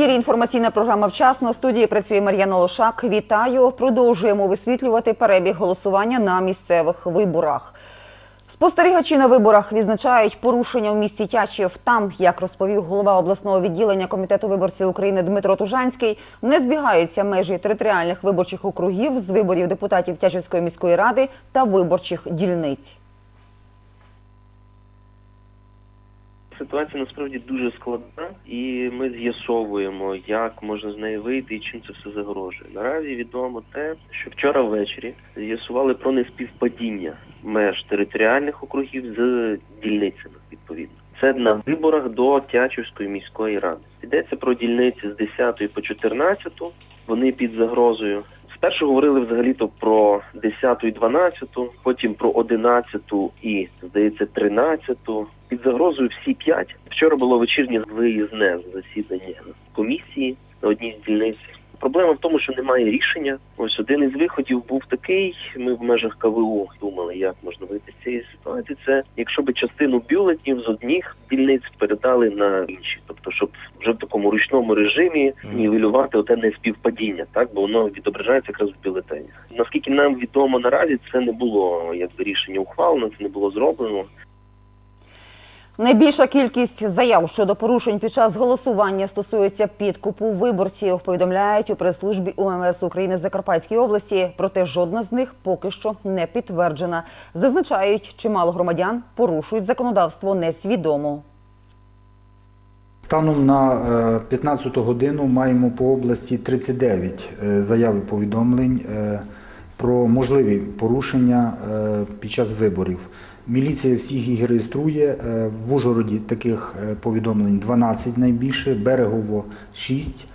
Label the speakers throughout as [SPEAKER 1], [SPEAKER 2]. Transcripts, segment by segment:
[SPEAKER 1] ефірі інформаційна програма вчасно. В студії працює Мар'яна Лошак. Вітаю. Продовжуємо висвітлювати перебіг голосування на місцевих виборах. Спостерігачі на виборах відзначають порушення в місті Тячів. Там, як розповів голова обласного відділення комітету виборців України Дмитро Тужанський, не збігаються межі територіальних виборчих округів з виборів депутатів Тячівської міської ради та виборчих дільниць.
[SPEAKER 2] Ситуація насправді дуже складна, і ми з'ясовуємо, як можна з неї вийти і чим це все загрожує. Наразі відомо те, що вчора ввечері з'ясували про неспівпадіння меж територіальних округів з дільницями відповідно. Це на виборах до Тячівської міської ради. Йдеться про дільниці з 10 по 14, вони під загрозою. Спершу говорили взагалі-то про 10 і 12, потім про 11 і, здається, 13. Під загрозою всі п'ять. Вчора було вечірнє виїзне засідання комісії на одній з дільниць. Проблема в тому, що немає рішення. Ось один із виходів був такий. Ми в межах КВУ думали, як можна вийти з цієї ситуації. Це якщо би частину бюлетнів з одних дільниць передали на інші, тобто, щоб вже в такому ручному режимі нівелювати оте неспівпадіння, так бо воно відображається якраз в бюлетенях. Наскільки нам відомо наразі, це не було якби рішення ухвалено, це не було зроблено.
[SPEAKER 1] Найбільша кількість заяв щодо порушень під час голосування стосується підкупу виборців. Повідомляють у прес-службі УМС України в Закарпатській області. Проте жодна з них поки що не підтверджена. Зазначають, чимало громадян порушують законодавство несвідомо.
[SPEAKER 3] Станом на е, 15 годину маємо по області 39 е, заяв і повідомлень е, про можливі порушення е, під час виборів. Міліція всіх їх реєструє. Е, В Ужгороді таких е, повідомлень 12 найбільше, Берегово 6,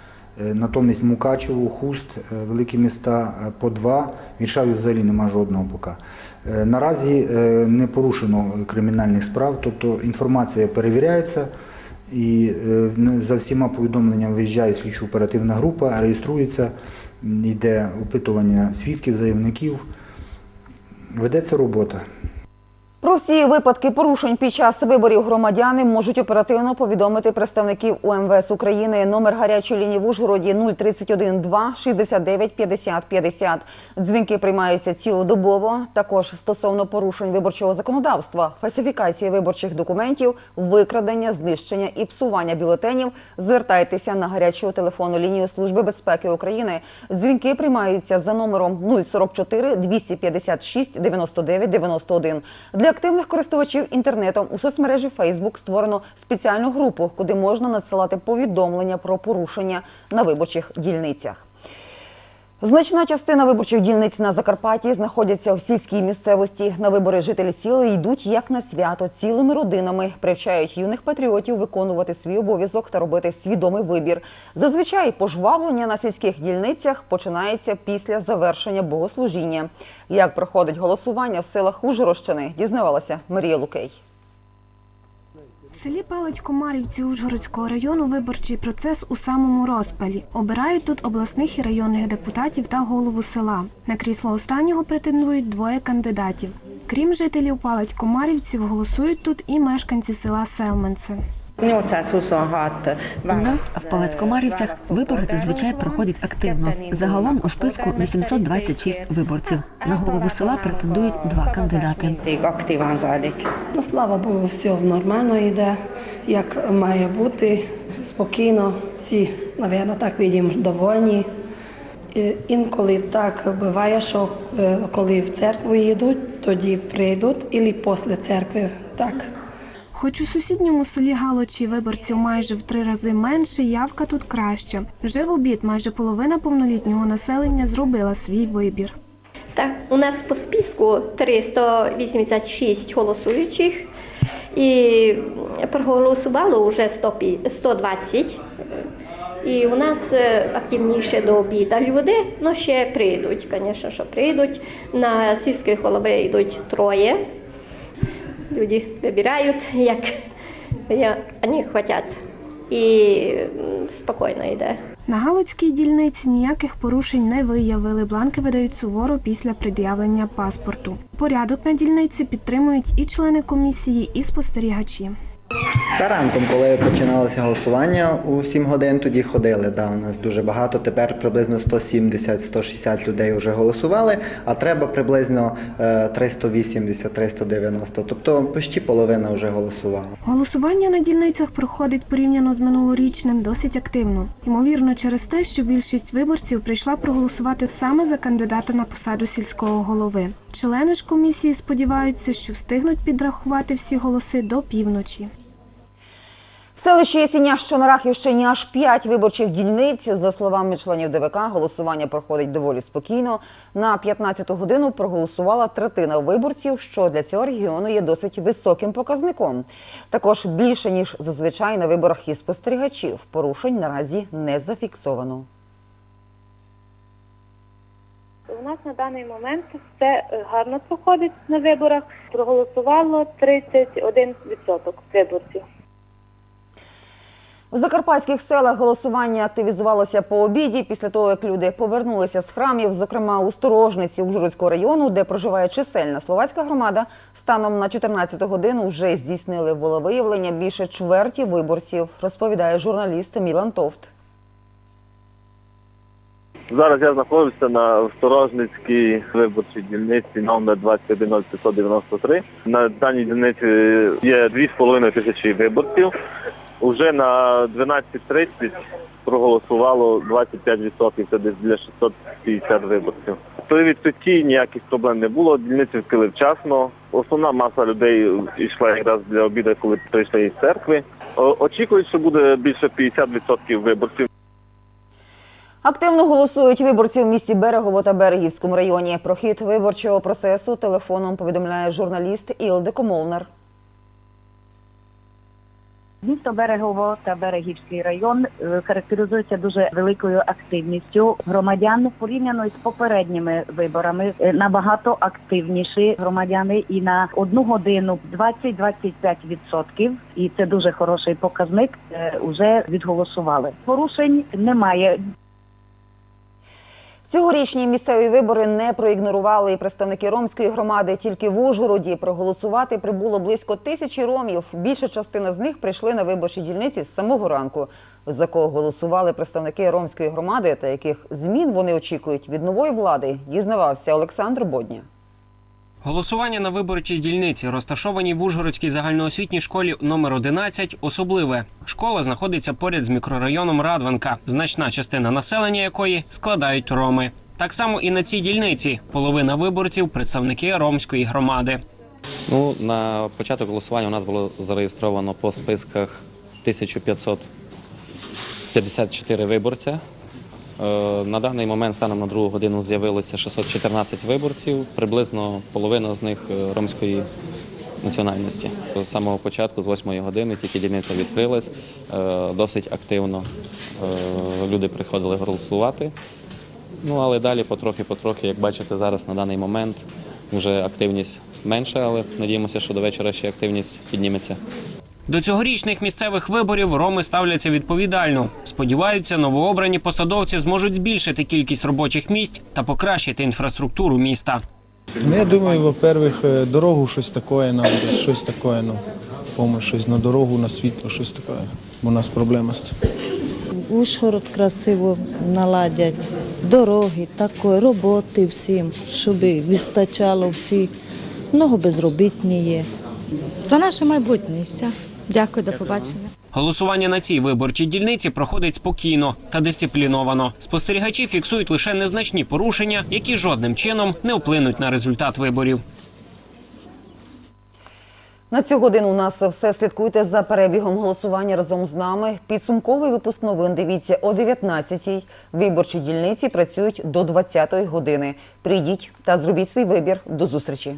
[SPEAKER 3] е, натомість Мукачево, Хуст, великі міста по 2, в Віршаві взагалі нема жодного поки. Наразі не порушено кримінальних справ, тобто інформація перевіряється. І за всіма повідомленнями виїжджає слідчо-оперативна група, реєструється, йде опитування свідків, заявників. Ведеться робота.
[SPEAKER 1] Про всі випадки порушень під час виборів громадяни можуть оперативно повідомити представників УМВС України. Номер гарячої лінії в Ужгороді 031 2 69 50 50. Дзвінки приймаються цілодобово. Також стосовно порушень виборчого законодавства, фальсифікації виборчих документів, викрадення, знищення і псування бюлетенів. Звертайтеся на гарячу телефонну лінію Служби безпеки України. Дзвінки приймаються за номером 044 256 99 91. Для активних користувачів інтернетом у соцмережі Facebook створено спеціальну групу, куди можна надсилати повідомлення про порушення на виборчих дільницях. Значна частина виборчих дільниць на Закарпатті знаходяться в сільській місцевості. На вибори жителі сіл йдуть як на свято цілими родинами, привчають юних патріотів виконувати свій обов'язок та робити свідомий вибір. Зазвичай пожвавлення на сільських дільницях починається після завершення богослужіння. Як проходить голосування в селах Ужгородщини, дізнавалася Марія Лукей.
[SPEAKER 4] В селі Палець-Комарівці Ужгородського району виборчий процес у самому розпалі. Обирають тут обласних і районних депутатів та голову села. На крісло останнього претендують двоє кандидатів. Крім жителів Палець-Комарівців, голосують тут і мешканці села Селменце.
[SPEAKER 5] 826
[SPEAKER 6] У нас в Палацькомарівцях вибори зазвичай проходять активно. Загалом у списку 826 виборців. На голову села претендують два кандидати.
[SPEAKER 7] Ну, слава Богу, все нормально йде, як має бути, спокійно. Всі, напевно, так видимо, довольні. Інколи так буває, що е, коли в церкву їдуть, тоді прийдуть, і після церкви так.
[SPEAKER 4] Хоч у сусідньому селі Галочі виборців майже в три рази менше, явка тут краща. Вже в обід майже половина повнолітнього населення зробила свій вибір.
[SPEAKER 8] Так, у нас по списку 386 голосуючих і проголосувало вже 100 пі- 120. І у нас е, активніше до обіда люди, ну ще прийдуть, звісно, що прийдуть. На сільські голови йдуть троє. Люди выбирают, як, як вони хочуть. І спокійно йде.
[SPEAKER 4] На Галицькій дільниці ніяких порушень не виявили. Бланки видають суворо після пред'явлення паспорту. Порядок на дільниці підтримують і члени комісії, і спостерігачі.
[SPEAKER 9] Та ранком, коли починалося голосування у 7 годин, тоді ходили. Да, у нас дуже багато. Тепер приблизно 170-160 людей вже голосували, а треба приблизно е, 380-390. Тобто почти половина вже голосувала.
[SPEAKER 4] Голосування на дільницях проходить порівняно з минулорічним досить активно. Ймовірно, через те, що більшість виборців прийшла проголосувати саме за кандидата на посаду сільського голови. Члени ж комісії сподіваються, що встигнуть підрахувати всі голоси до півночі.
[SPEAKER 1] Селищі Ясіня, що на Рахівщині, аж п'ять виборчих дільниць. За словами членів ДВК, голосування проходить доволі спокійно. На 15-ту годину проголосувала третина виборців, що для цього регіону є досить високим показником. Також більше ніж зазвичай на виборах і спостерігачів. Порушень наразі не зафіксовано.
[SPEAKER 10] У нас на даний момент все е, гарно проходить на виборах. Проголосувало 31% виборців.
[SPEAKER 1] У закарпатських селах голосування активізувалося по обіді після того, як люди повернулися з храмів, зокрема у Сторожниці Ужгородського району, де проживає чисельна словацька громада. Станом на 14 годину вже здійснили волевиявлення більше чверті виборців, розповідає журналіст Мілан Товт.
[SPEAKER 11] Зараз я знаходжуся на Сторожницькій виборчій дільниці номер 21593. На даній дільниці є 2,5 тисячі виборців. Уже на 12.30 проголосувало 25%, це десь для 650 виборців. При відкритті ніяких проблем не було, дільниці відкрили вчасно. Основна маса людей йшла якраз для обіду, коли прийшли із церкви. Очікують, що буде більше 50% виборців.
[SPEAKER 1] Активно голосують виборці в місті Берегово та Берегівському районі. Про хід виборчого процесу телефоном повідомляє журналіст Ілдеко Молнер.
[SPEAKER 12] Місто Берегово та Берегівський район е, характеризується дуже великою активністю громадян порівняно з попередніми виборами. е, Набагато активніші громадяни і на одну годину 20-25%, і це дуже хороший показник. вже Уже відголосували. Порушень немає.
[SPEAKER 1] Цьогорічні місцеві вибори не проігнорували і представники ромської громади. Тільки в Ужгороді проголосувати прибуло близько тисячі ромів. Більша частина з них прийшли на виборчі дільниці з самого ранку. За кого голосували представники ромської громади та яких змін вони очікують від нової влади, дізнавався Олександр Бодня.
[SPEAKER 13] Голосування на виборчій дільниці, розташованій в Ужгородській загальноосвітній школі номер 11, особливе. Школа знаходиться поряд з мікрорайоном Радванка, значна частина населення якої складають роми. Так само і на цій дільниці половина виборців представники ромської громади.
[SPEAKER 14] Ну, на початок голосування у нас було зареєстровано по списках 1554 виборця. Е, На даний момент, станом на другу годину, з'явилося 614 виборців, приблизно половина з них е, ромської національності. З самого початку, з 8 години, тільки дільниця відкрилась, е, досить активно люди приходили голосувати. Ну, але далі потрохи-потрохи, як бачите, зараз на даний момент вже активність менша, але надіємося, що до вечора ще активність підніметься.
[SPEAKER 13] До цьогорічних місцевих виборів роми ставляться відповідально. Сподіваються, новообрані посадовці зможуть збільшити кількість робочих місць та покращити інфраструктуру міста.
[SPEAKER 15] Ну, я думаю, во-первых, е, дорогу щось таке нам, щось таке, ну, помощь, щось на дорогу, на світло, щось таке. Бо у нас проблема з цим.
[SPEAKER 16] Ужгород красиво наладять, дороги, такої, роботи всім, щоб вистачало всі. Много безробітні є.
[SPEAKER 17] За наше майбутнє і все. Дякую, до побачення.
[SPEAKER 13] Голосування на цій виборчій дільниці проходить спокійно та дисципліновано. Спостерігачі фіксують лише незначні порушення, які жодним чином не вплинуть на результат виборів.
[SPEAKER 1] На цю годину у нас все. Слідкуйте за перебігом голосування разом з нами. Підсумковий випуск новин дивіться о 19-й. Виборчі дільниці працюють до 20-ї години. Прийдіть та зробіть свій вибір. До зустрічі.